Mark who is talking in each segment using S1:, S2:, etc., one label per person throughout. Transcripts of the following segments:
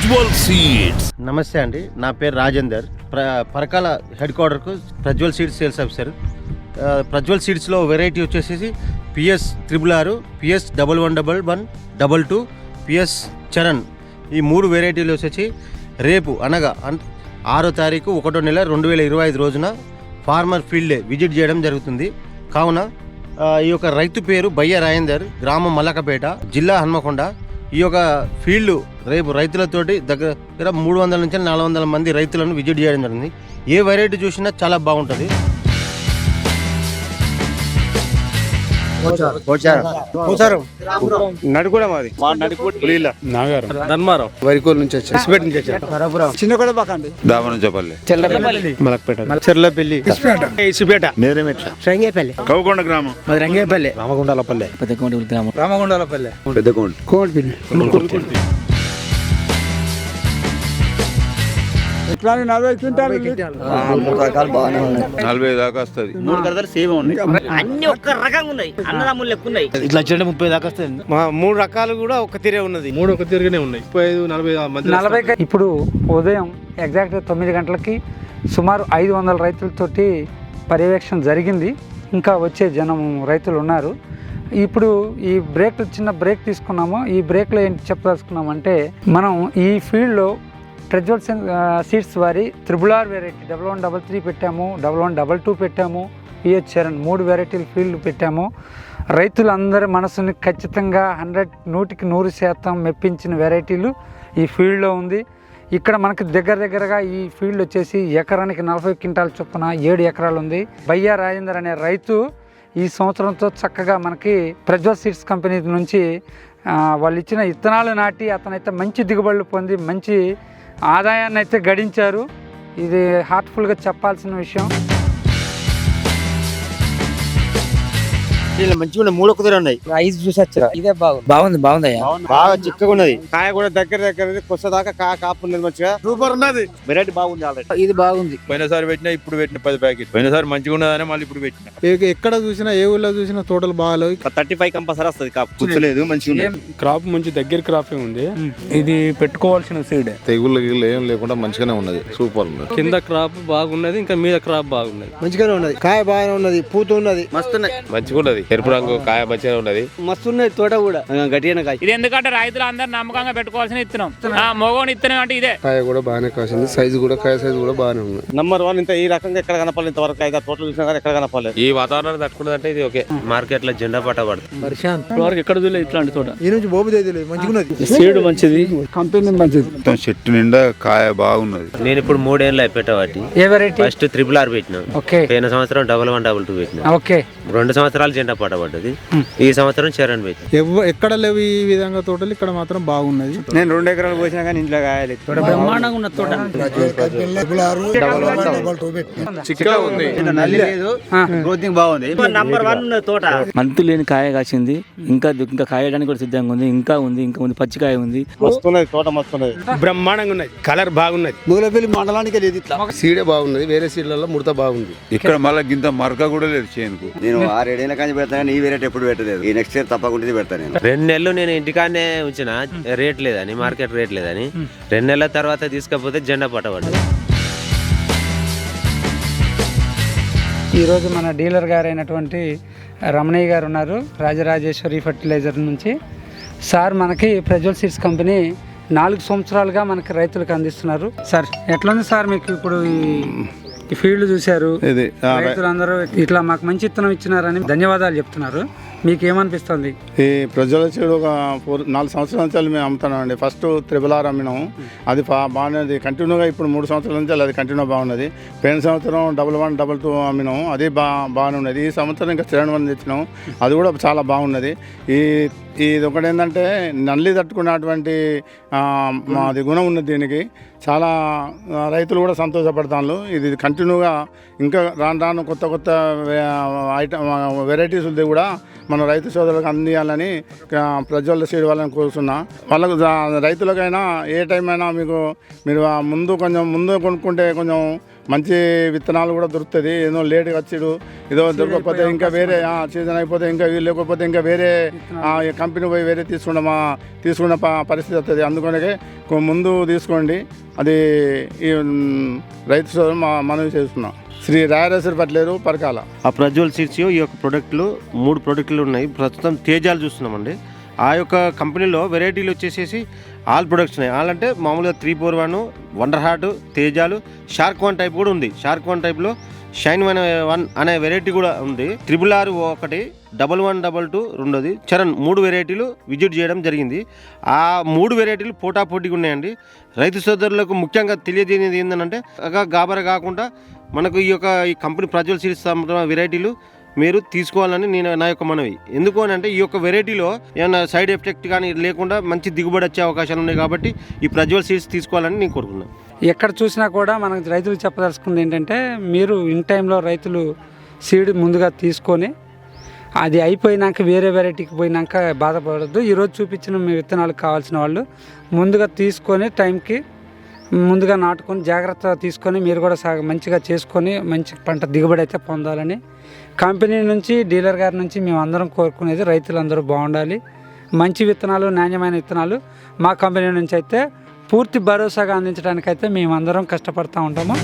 S1: Prajwal seeds
S2: నమస్తే అండి. నా పేరు రాజేందర్. ప్ర Parakala head క్వార్టర్కు Prajwal seeds sales officer. Prajwal సీడ్స్లో variety వచ్చేసి పిఎస్ త్రిబుల్ ఆరు PS double one double one double two PS Charan. ఈ మూడు వెరైటీలు వచ్చేసి రేపు అనగా అన్- ఆరో తారీఖు ఒకటో నెల రెండు వేల ఇరవై ఐదు రోజున ఫార్మర్ ఫీల్డ్ విజిట్ చేయడం జరుగుతుంది. కావున ఈ యొక్క రైతు పేరు బయ్య రాజేందర్ గ్రామం మల్లకపేట జిల్లా హన్మకొండ ఈ యొక్క ఫీల్డ్ రేపు రైతులతోటి దగ్గర దగ్గర మూడు వందల నుంచి నాలుగు వందల మంది రైతులను విజిట్ చేయడం జరిగింది. ఏ వెరైటీ చూసినా చాలా బాగుంటుంది.
S3: నడుకుడ మాది? మా నడుకుడ నాగారం.
S4: వరికోల్ నుంచి వచ్చారు నుంచి వచ్చారు
S3: మలక్పేట. చెర్లపల్లి. ఇసుపేట.
S5: నేరేమెట్ల.
S3: రంగేపల్లి.
S5: కౌకొండ గ్రామం.
S3: మాది రంగేపల్లి.
S4: రామగుండాలపల్లె.
S3: రామగుండాలపల్లి.
S5: పెద్దకొండ.
S3: ఎకరానికి నలభై క్వింటాలు
S5: నలభై దాకా వస్తుంది.
S6: మూడు కడతలు సేమ్ ఉన్నాయి. అన్ని ఒక్క రకంగా ఉన్నాయి. అన్నదమ్ములు లెక్క ఉన్నాయి.
S3: ఇట్లా వచ్చి ముప్పై దాకా వస్తుంది. మా మూడు రకాలు కూడా ఒక తీరే ఉన్నది.
S7: మూడు ఒక తిరిగినే ఉన్నాయి. ముప్పై ఐదు నలభై
S8: నలభై ఇప్పుడు ఉదయం ఎగ్జాక్ట్ తొమ్మిది గంటలకి సుమారు ఐదు వందల రైతులతోటి పర్యవేక్షణ జరిగింది. ఇంకా వచ్చే జనం రైతులు ఉన్నారు. ఇప్పుడు ఈ బ్రేక్ చిన్న బ్రేక్ తీసుకున్నాము. ఈ బ్రేక్లో ఏంటి చెప్పదలుచుకున్నామంటే మనం ఈ ఫీల్డ్లో ప్రజ్వల్ సీడ్స్ వారి triple R variety double one double three పెట్టాము డబల్ వన్ డబల్ టూ పెట్టాము పిహెచ్ చరణ్ మూడు వెరైటీల ఫీల్డ్ పెట్టాము. రైతులందరి మనసుని ఖచ్చితంగా హండ్రెడ్ నూటికి నూరు శాతం మెప్పించిన వెరైటీలు ఈ ఫీల్డ్లో ఉంది. ఇక్కడ మనకి దగ్గర దగ్గరగా ఈ ఫీల్డ్ వచ్చేసి ఎకరానికి నలభై క్వింటాల చొప్పున ఏడు ఎకరాలు ఉంది. బయ్యా రాజేందర్ అనే రైతు ఈ సంవత్సరంతో చక్కగా మనకి ప్రజ్వల్ సీడ్స్ కంపెనీ నుంచి వాళ్ళు ఇచ్చిన విత్తనాలు నాటి అతనైతే మంచి దిగుబడులు పొంది మంచి ఆదాయాన్ని అయితే గడించారు. ఇది హార్ట్ఫుల్గా చెప్పాల్సిన విషయం.
S2: మంచిగా మూడు ఒక ఉన్నాయి.
S6: ఐదు చూసొచ్చు ఇదే బాగుంది. బాగుంది బాగుందయ్యా.
S2: బాగా చిక్కగా ఉన్నది.
S3: కాయ కూడా దగ్గర దగ్గర కొత్త దాకా కాయ కాపు ఉన్నది మంచిగా. సూపర్ ఉన్నది. వెరైటీ బాగుంది ఆల్రెడీ.
S6: ఇది బాగుంది.
S5: పోయినసారి పెట్టినా ఇప్పుడు పెట్టిన పది ప్యాకెట్ పోయినసారి మంచిగా ఉన్నదని మళ్ళీ ఇప్పుడు పెట్టిన.
S7: ఎక్కడ చూసినా ఏ ఊళ్ళో చూసినా తోటలు బాగాలేవు
S3: థర్టీ ఫైవ్ కంపల్సరీ వస్తుంది కాపు.
S5: పుచ్చలేదు మంచిగా
S7: క్రాప్ మంచి దగ్గర క్రాపే ఉంది. ఇది పెట్టుకోవాల్సిన సీడ్.
S5: తెగుళ్ళు గిగులు ఏం లేకుండా మంచిగానే ఉన్నది. సూపర్ ఉన్నది.
S7: కింద క్రాప్ బాగున్నది ఇంకా మీద క్రాప్ బాగున్నది.
S3: మంచిగానే ఉన్నది. కాయ బాగానే ఉన్నది పూత ఉన్నది.
S2: మస్తున్నాయి
S5: మంచిగా ఉన్నది. ఎరుపు రంగు కాయ మంచిగా ఉన్నది.
S3: మస్తు ఉన్నది తోట కూడా. గట్టిగా కాయ.
S9: ఇది ఎందుకంటే రైతులు అందరు నమ్మకంగా పెట్టుకోవాల్సిన ఇత్తనం. ఆ మగోని ఇత్తనం అంటే ఇదే.
S4: కాయ కూడా బాగానే కాసింది. సైజు కూడా కాయ సైజు కూడా బాగానే ఉంది.
S3: నంబర్ వన్ ఇంత ఈ రకంగా ఎక్కడ కనపాలి ఇంతవరకు. అయితే తోటలు చూసినా కానీ ఎక్కడ కనపాలి
S5: ఈ వాతావరణం తట్టుకున్నదంటే ఇది ఓకే. మార్కెట్లో జెండా పట్టబడుతుంది
S7: ఇప్పటివరకు ఎక్కడ చూడలేదు ఇట్లాంటి తోట.
S3: ఈ నుంచి బోబు ఉన్నది.
S7: సీడ్ మంచిది.
S3: కంపెనీ మంచిది.
S5: చెట్టు నిండా కాయ బాగున్నది.
S10: నేను ఇప్పుడు మూడేళ్ళు
S8: ఏ వెరైటీ
S10: ఫస్ట్ త్రిపుల్ ఆర్ పెట్టినాం.
S8: ఓకే
S10: పోయిన సంవత్సరం డబల్ వన్ డబల్ టూ పెట్టినాం.
S8: ఓకే
S10: రెండు సంవత్సరాలు జెండా పట్టబడ్డది ఈ సంవత్సరం చరణ్ పెట్టినాం
S7: ఎక్కడ లేవు ఈ విధంగా తోటలు? ఇక్కడ మాత్రం బాగున్నది
S3: నేను రెండు ఎకరాలు పోసినా కానీ ఇంట్లో కాయాలి.
S6: బ్రహ్మాండంగా ఉన్న తోట.
S5: చిక్కగా ఉంది.
S3: గ్రోతింగ్ బాగుంది.
S6: నంబర్ వన్ ఉన్న తోట.
S11: అంతు లేని కాయ కాసింది. ఇంకా ఇంకా కాయడానికి కూడా సిద్ధంగా ఉంది. ఇంకా ఉంది ఇంకా ఉంది. పచ్చికాయ ఉంది.
S3: మస్తున్నది తోట మస్తున్నది.
S7: బ్రహ్మాండంగా ఉన్నది. కలర్ బాగున్నది.
S3: మూలపల్లి మండలానికి లేదు ఇట్లా.
S4: సీడే బాగున్నది. వేరే సీడ్లలో ముడత బాగుంది.
S5: ఇక్కడ మళ్ళీ గింత మరక కూడా లేదు చేనుకు.
S12: నేను ఆరేడేళ్ళ కానీ పెడతాను ఈ వేరేట్ ఎప్పుడు పెట్టలేదు. ఈ నెక్స్ట్ ఇయర్ తప్పకుండా పెడతాను నేను.
S10: రెండు నెలలు నేను ఇంటికాడనే ఉంచిన రేట్ లేదని మార్కెట్ రేట్ లేదని. రెండు నెలల తర్వాత తీసుకపోతే జెండా పట్టబడ్డది
S8: ఈరోజు మన డీలర్ గారు అయినటువంటి రమణయ్య గారు ఉన్నారు రాజరాజేశ్వరి ఫర్టిలైజర్ నుంచి. సార్ మనకి ప్రజ్వల్ సీడ్స్ కంపెనీ నాలుగు సంవత్సరాలుగా మనకి రైతులకు అందిస్తున్నారు. సార్ ఎట్లుంది సార్ మీకు ఇప్పుడు ఈ ఈ ఫీల్డ్ చూశారు.
S5: ఇది
S8: రైతులందరూ ఇట్లా మాకు మంచి ఇత్తనం ఇచ్చినారని ధన్యవాదాలు చెప్తున్నారు. మీకు ఏమనిపిస్తుంది
S7: ఈ ప్రజల చెడు ఒక ఫోర్ నాలుగు సంవత్సరాల నుంచి మేము అమ్ముతున్నాం అండి ఫస్ట్ త్రిబుల్ ఆర్ అమ్మినాము అది బాగున్నది. కంటిన్యూగా ఇప్పుడు మూడు సంవత్సరాల నుంచి అది కంటిన్యూ బాగున్నది. పోయిన సంవత్సరం డబల్ వన్ డబల్ టూ అమ్మినాము అది బా బాగానే ఉన్నది ఈ సంవత్సరం ఇంకా చరణ్ వన్ తెచ్చినాము అది కూడా చాలా బాగున్నది. ఈ ఇది ఒకటి ఏంటంటే నల్లి తట్టుకున్నటువంటి ఆ, మాది గుణం ఉన్నది దీనికి. చాలా రైతులు కూడా సంతోషపడతాను ఇది కంటిన్యూగా ఇంకా రాను రాను కొత్త కొత్త ఐటమ్ వెరైటీస్ ఉంది కూడా మన రైతు సోదరులకు అందియాలని ఆ, ప్రజ్వల సీడ్ వాళ్ళని కోరుతున్నా వాళ్ళకు రైతులకైనా ఏ టైం అయినా మీకు మీరు ముందు కొంచెం ముందు కొనుక్కుంటే కొంచెం మంచి విత్తనాలు కూడా దొరుకుతుంది. ఏదో లేట్గా వచ్చిడు ఏదో దొరకకపోతే ఇంకా వేరే సీజన్ అయిపోతే ఇంకా వీలు లేకపోతే ఇంకా వేరే కంపెనీ పోయి వేరే తీసుకున్న తీసుకున్న ప- పరిస్థితి వస్తుంది అందుకనే ముందు తీసుకోండి. అది ఈ రైతు సోదరు మా మనవి చేస్తున్నాం. శ్రీ రాయరేశ్వరి పట్లేరు పరకాల.
S2: ఆ ప్రజ్వల్ సీడ్స్ ఈ యొక్క ప్రొడక్ట్లు మూడు ప్రొడక్ట్లు ఉన్నాయి. ప్రస్తుతం తేజాలు చూస్తున్నామండి. ఆ యొక్క కంపెనీలో వెరైటీలు వచ్చేసేసి ఆల్ ప్రొడక్ట్స్ ఉన్నాయి. ఆల్ అంటే మామూలుగా three four one wonder heart తేజాలు shark one type కూడా ఉంది. షార్క్ వన్ టైప్లో షైన్ వన్ వన్ అనే వెరైటీ కూడా ఉంది. త్రిబుల్ ఆర్ ఒకటి డబల్ వన్ డబల్ టూ రెండోది. చరణ్ మూడు వెరైటీలు విజిట్ చేయడం జరిగింది. ఆ మూడు వెరైటీలు పోటాపోటీగా ఉన్నాయండి. రైతు సోదరులకు ముఖ్యంగా తెలియజేయనిది ఏంటంటే గాబర కాకుండా మనకు ఈ యొక్క ఈ కంపెనీ ప్రజ్వల్ సీడ్స్ వెరైటీలు మీరు తీసుకోవాలని నేను నా యొక్క మనవి. ఎందుకు అని అంటే ఈ యొక్క వెరైటీలో ఏమైనా సైడ్ ఎఫెక్ట్ కానీ లేకుండా మంచి దిగుబడి వచ్చే అవకాశాలు ఉన్నాయి కాబట్టి ఈ ప్రజ్వల్ సీడ్స్ తీసుకోవాలని నేను కోరుకున్నాను
S8: ఎక్కడ చూసినా కూడా మనకు రైతులు చెప్పదలుచుకుంది ఏంటంటే మీరు ఇన్ టైంలో రైతులు సీడ్ ముందుగా తీసుకొని అది అయిపోయినాక వేరే వెరైటీకి పోయినాక బాధపడద్దు. ఈరోజు చూపించిన మీ విత్తనాలు కావాల్సిన వాళ్ళు ముందుగా తీసుకొని టైంకి ముందుగా నాటుకొని జాగ్రత్త తీసుకొని మీరు కూడా సాగ మంచిగా చేసుకొని మంచి పంట దిగుబడి అయితే పొందాలని కంపెనీ నుంచి డీలర్ గారి నుంచి మేము అందరం కోరుకునేది రైతులందరూ బాగుండాలి. మంచి విత్తనాలు నాణ్యమైన విత్తనాలు మా కంపెనీ నుంచి అయితే పూర్తి భరోసాగా అందించడానికైతే మేమందరం కష్టపడుతూ ఉంటాము.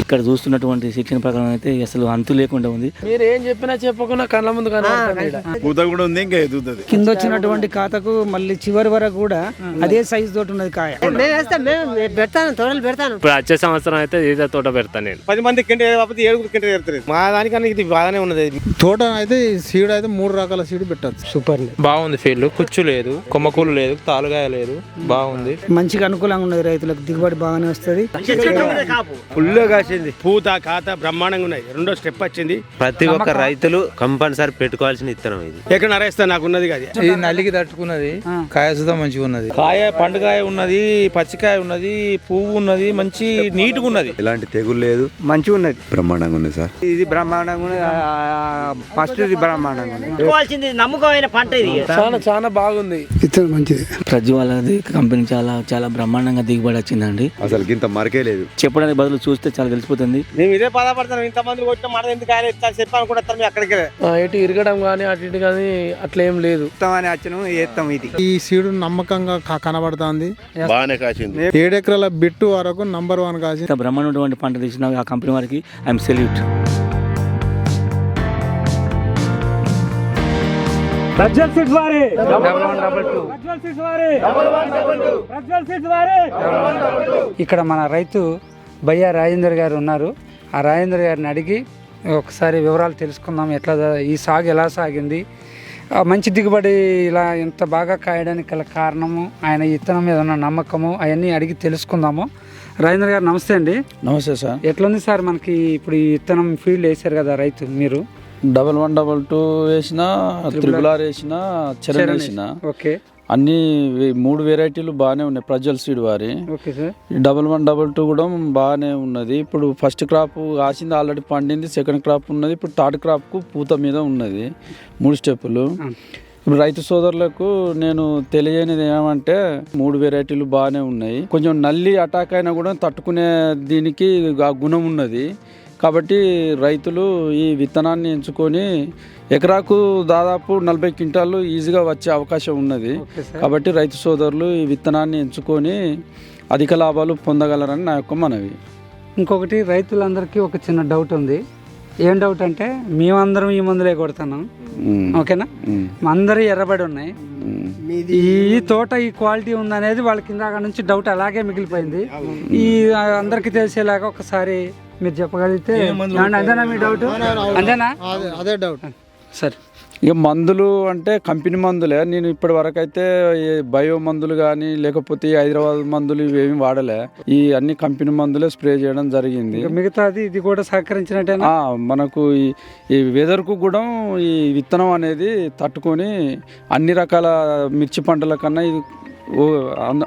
S11: ఇక్కడ చూస్తున్నటువంటి శిక్షణ ప్రకారం అయితే అసలు అంతు లేకుండా ఉంది.
S6: మీరు ఏం చెప్పినా చెప్పకుండా కళ్ళ ముందు
S5: పూత కూడా ఉంది ఇంకా ఎదుగుతుంది
S6: కింద వచ్చినటువంటి ఖాతాకు మళ్ళీ చివరి వరకు కూడా అదే సైజ్ తోటి ఉన్నది కాయ. పెడతాను తోటలు పెడతాను.
S9: ఇప్పుడు వచ్చే సంవత్సరం అయితే ఇదే తోట పెడతాను నేను.
S3: పది మంది కింట కాకపోతే ఏడుగురు కింట ఏరుతుంది
S4: మా దానికన్నా ఇది బాగానే ఉన్నది.
S7: తోట అయితే సీడ్ అయితే మూడు రకాల సీడ్ పెట్టచ్చు.
S8: సూపర్
S9: బాగుంది ఫీల్డ్ కుచ్చు లేదు కొమ్మకూలు లేదు తాలుగాయ లేదు బాగుంది.
S6: మంచిగా అనుకూలంగా ఉన్నది రైతులకు దిగుబడి బాగానే వస్తుంది.
S3: ఫుల్గా కాసింది పూత ఖాతా బ్రహ్మాండంగా ఉన్నాయి. రెండో స్టెప్ వచ్చింది.
S10: ప్రతి ఒక్క రైతులు కంపల్సరీ పెట్టుకోవాల్సిన విత్తనం ఇది.
S3: ఎక్కడ నరేస్తా నాకు ఉన్నది కాదు.
S4: ఇది నల్లికి తట్టుకున్నది కాయ సుధా మంచిగా ఉన్నది.
S9: కాయ పండుగాయ ఉన్నది పచ్చికాయ ఉన్నది పువ్వు ఉన్నది మంచి నీట్గా ఉన్నది.
S12: ఎలాంటి తెగులు లేదు.
S8: మంచిగా ఉన్నది.
S12: బ్రహ్మాండంగా ఉంది సార్.
S8: ఇది బ్రహ్మాండంగా ఉన్నది. ఫస్ట్ ఇది బ్రహ్మాండంగా ఉన్నది
S6: పెట్టుకోవాల్సింది నమ్మకమైన పంట ఇది.
S4: చాలా చాలా బాగుంది.
S7: మంచిది.
S11: ప్రజ్వాలది కంపెనీ చాలా చాలా బ్రహ్మాండంగా దిగుబడి వచ్చిందండి.
S12: అసలు ఇంత మరకే లేదు.
S11: చెప్పడానికి బదులు చూస్తే చాలా తెలిసిపోతుంది.
S3: మేము ఇదే బాధపడతాం ఇంత మంది కొట్టిన మాట ఎందుకు ఆయన చెప్పాను కూడా మేము అక్కడికి.
S6: ఇటు ఇరగడం కానీ అటు ఇటు కానీ అట్లా ఏం లేదు.
S8: అని వచ్చను ఏత్తాం ఇది.
S7: ఈ సీడ్ నమ్మకంగా కనబడుతుంది.
S5: బాగానే కాసింది.
S7: ఏడెకరాల బిట్టు వరకు నంబర్ వన్ కాసి
S11: ఇంత బ్రహ్మాండటువంటి పంట తీసిన ఆ కంపెనీ వారికి ఐఎమ్ సెల్యూట్.
S8: ఇక్కడ మన రైతు భయ్యా రాజేందర్ గారు ఉన్నారు. ఆ రాజేందర్ గారిని అడిగి ఒకసారి వివరాలు తెలుసుకుందాం ఎట్లా ఈ సాగు ఎలా సాగింది. మంచి దిగుబడి ఇలా ఇంత బాగా కాయడానికి గల కారణము ఆయన ఇత్తనం మీద ఉన్న నమ్మకము అవన్నీ అడిగి తెలుసుకుందాము. రాజేంద్ర గారు నమస్తే అండి.
S4: నమస్తే సార్.
S8: ఎట్లుంది సార్ మనకి ఇప్పుడు ఈ ఇత్తనం ఫీల్డ్ వేశారు కదా రైతు మీరు?
S4: డబల్ వన్ డబల్ టూ వేసిన త్రిబుల్ ఆర్ వేసిన చరణ్ వేసిన.
S8: ఓకే.
S4: అన్ని మూడు వెరైటీలు బాగానే ఉన్నాయి. ప్రజ్వల్ సీడ్ వారి.
S8: Okay sir.
S4: Double one double two కూడా బాగానే ఉన్నది. ఇప్పుడు ఫస్ట్ క్రాప్ కాసింది ఆల్రెడీ పండింది. సెకండ్ క్రాప్ ఉన్నది. ఇప్పుడు థర్డ్ క్రాప్కు పూత మీద ఉన్నది. మూడు స్టెప్పులు. ఇప్పుడు రైతు సోదరులకు నేను తెలియనిది ఏమంటే మూడు వెరైటీలు బాగానే ఉన్నాయి. కొంచెం నల్లి అటాక్ అయినా కూడా తట్టుకునే దీనికి ఆ గుణం ఉన్నది. కాబట్టి రైతులు ఈ విత్తనాన్ని ఎంచుకొని ఎకరాకు దాదాపు నలభై క్వింటాలు ఈజీగా వచ్చే అవకాశం ఉన్నది. కాబట్టి రైతు సోదరులు ఈ విత్తనాన్ని ఎంచుకొని అధిక లాభాలు పొందగలరని నా యొక్క మనవి.
S8: ఇంకొకటి రైతులందరికీ ఒక చిన్న డౌట్ ఉంది. ఏం డౌట్ అంటే మేమందరం ఈ మందులే కొడుతున్నాం. ఓకేనా? అందరూ ఎర్రబడి ఉన్నాయి. ఈ తోట ఈ క్వాలిటీ ఉందనేది వాళ్ళకి ఇందాక నుంచి డౌట్ అలాగే మిగిలిపోయింది. ఈ అందరికీ తెలిసేలాగా ఒకసారి మీరు చెప్పగలిగితే అంతేనా మీ డౌట్ అంతేనా?
S7: అదే డౌట్
S8: సరే.
S4: ఇక మందులు అంటే కంపెనీ మందులే. నేను ఇప్పటి వరకు అయితే ఈ బయో మందులు కానీ లేకపోతే ఈ హైదరాబాద్ మందులు ఇవేమి వాడలే. ఈ అన్ని కంపెనీ మందులే స్ప్రే చేయడం జరిగింది.
S8: మిగతాది ఇది కూడా సహకరించినట్టేనా?
S4: ఆ, మనకు ఈ ఈ వెదర్కు కూడా ఈ విత్తనం అనేది తట్టుకొని అన్ని రకాల మిర్చి పంటల కన్నా ఇది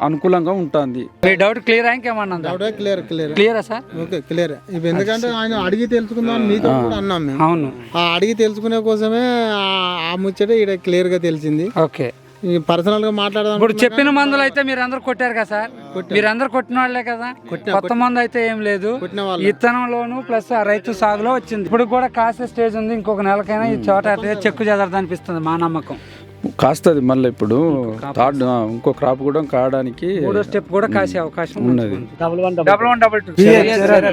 S4: అనుకూలంగా ఉంటుంది.
S8: మీ డౌట్ క్లియర్ ఇంకేమన్నా
S7: క్లియర్ క్లియర్.
S8: క్లియరా సార్?
S7: Okay clear. ఇప్పుడు ఎందుకంటే ఆయన అడిగి తెలుసుకుందాం మీతో కూడా అన్నాం మేము.
S8: అవును.
S7: ఆ అడిగి తెలుసుకునే కోసమే ఆ- ముచ్చట ఇక్కడ క్లియర్గా తెలిసింది.
S8: ఓకే.
S10: పర్సనల్గా మాట్లాడదాం
S8: ఇప్పుడు చెప్పిన మందులు అయితే మీరు అందరు కొట్టారు కదా సార్? మీరు అందరు కొట్టిన వాళ్ళే కదా? కొత్త మందు అయితే ఏం లేదు. విత్తనంలోను ప్లస్ ఆ రైతు సాగులో వచ్చింది. ఇప్పుడు కూడా కాసే స్టేజ్ ఉంది. ఇంకొక నెలకైనా ఈ చోట అట్లే చెక్కు చెదరదు అనిపిస్తుంది మా నమ్మకం.
S4: కాస్తుంది మళ్ళీ ఇప్పుడు థర్డ్ ఇంకో క్రాప్ కూడా కాయడానికి
S8: మూడో స్టెప్ కూడా కాసే అవకాశం
S4: ఉన్నది.
S8: Double one double one double two
S13: Charan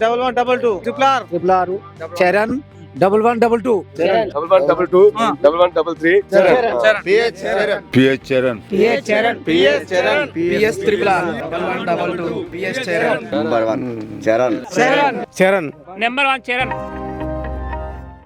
S13: double one double two triple R triple R Charan double one double two
S5: double one double two double one double three
S13: PH Charan
S5: PH Charan
S13: PH Charan PS triple R
S12: number one Charan
S13: Charan
S8: number one Charan